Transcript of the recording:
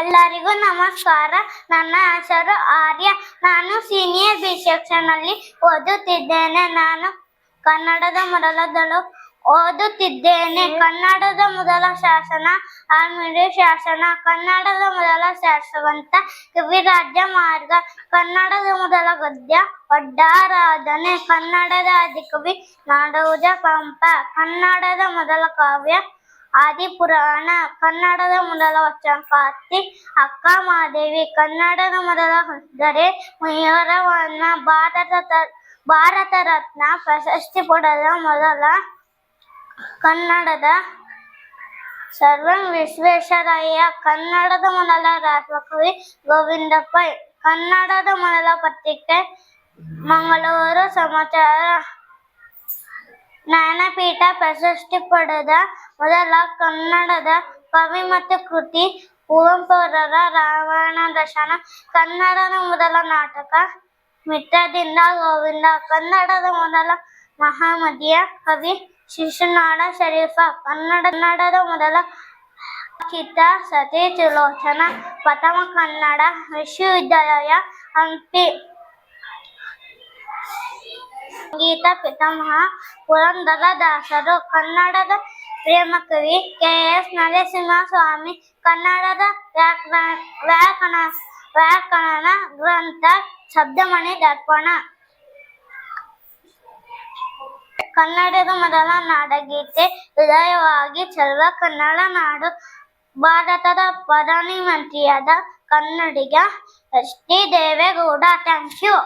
ಎಲ್ಲರಿಗೂ ನಮಸ್ಕಾರ. ನನ್ನ ಹೆಸರು ಆರ್ಯ. ನಾನು ಸೀನಿಯರ್ ಬಿ ಸೆಕ್ಷನ್ ಅಲ್ಲಿ ಓದುತ್ತಿದ್ದೇನೆ. ನಾನು ಕನ್ನಡದ ಮೊದಲದಳು ಓದುತ್ತಿದ್ದೇನೆ. ಕನ್ನಡದ ಮೊದಲ ಶಾಸನ ಆಮೇಲೆ ಶಾಸನ, ಕನ್ನಡದ ಮೊದಲ ಶಾಸವಂತ ಕವಿರಾಜ್ಯ ಮಾರ್ಗ, ಕನ್ನಡದ ಮೊದಲ ಗದ್ಯ ಒಡ್ಡಾರಾಧನೆ ಕನ್ನಡದ ಆದಿಕವಿ ನಾಡೋಜ ಪಂಪ, ಕನ್ನಡದ ಮೊದಲ ಕಾವ್ಯ ಆದಿಪುರಾಣ, ಕನ್ನಡದ ಮೊದಲ ವಚನಪಾತಿ ಅಕ್ಕ ಮಾದೇವಿ ಕನ್ನಡದ ಮೊದಲ ಹೊಸದರೆ ಮಯೂರವನ್ನ ಭಾರತ ಭಾರತ ರತ್ನ, ಪ್ರಶಸ್ತಿ ಪಡೆದ ಮೊದಲ ಕನ್ನಡದ ಸರ್ವಂ ವಿಶ್ವೇಶ್ವರಯ್ಯ ಕನ್ನಡದ ಮೊದಲ ರಾಷ್ಟ್ರಕವಿ ಗೋವಿಂದ ಪೈ ಕನ್ನಡದ ಮೊದಲ ಪತ್ರಿಕೆ, ಮಂಗಳೂರು ಸಮಾಚಾರ ಜ್ಞಾನಪೀಠ ಪ್ರಶಸ್ತಿ ಪಡೆದ ಮೊದಲ ಕನ್ನಡದ ಕವಿ ಮತ್ತು ಕೃತಿ ಕುವೆಂಪುರರ ರಾಮಾಯಣ ದರ್ಶನ. ಕನ್ನಡದ ಮೊದಲ ನಾಟಕ ಮಿತ್ರದಿಂದ ಗೋವಿಂದ. ಕನ್ನಡದ ಮೊದಲ ಮಹಾಮದಿಯ ಕವಿ ಶಿಶುನಾಳ ಶರೀಫ. ಕನ್ನಡ, ಕನ್ನಡದ ಮೊದಲ ಚಿತ್ತ ಸತಿ ತ್ರಿಲೋಚನ ಪ್ರಥಮ ಕನ್ನಡ ವಿಶ್ವವಿದ್ಯಾಲಯ ಹಂಪಿ. ಸಂಗೀತ, ಪಿತಾಮಹ ಪುರಂದರ ದಾಸರು ಕನ್ನಡದ ಪ್ರೇಮಕವಿ ಕೆ ಎಸ್ ನರಸಿಂಹಸ್ವಾಮಿ, ಕನ್ನಡದ ವ್ಯಾಕರಣ ವ್ಯಾಕರಣ ಗ್ರಂಥ, ಶಬ್ದಮಣಿ ದರ್ಪಣ. ಕನ್ನಡದ ಮೊದಲ ನಾಡಗೀತೆ, ಹೃದಯವಾಗಿ ಚಲುವ ಕನ್ನಡ ನಾಡು, ಭಾರತದ ಪ್ರಧಾನಿ ಮಂತ್ರಿಯಾದ Kannadiga H T Devegowda. Thank you.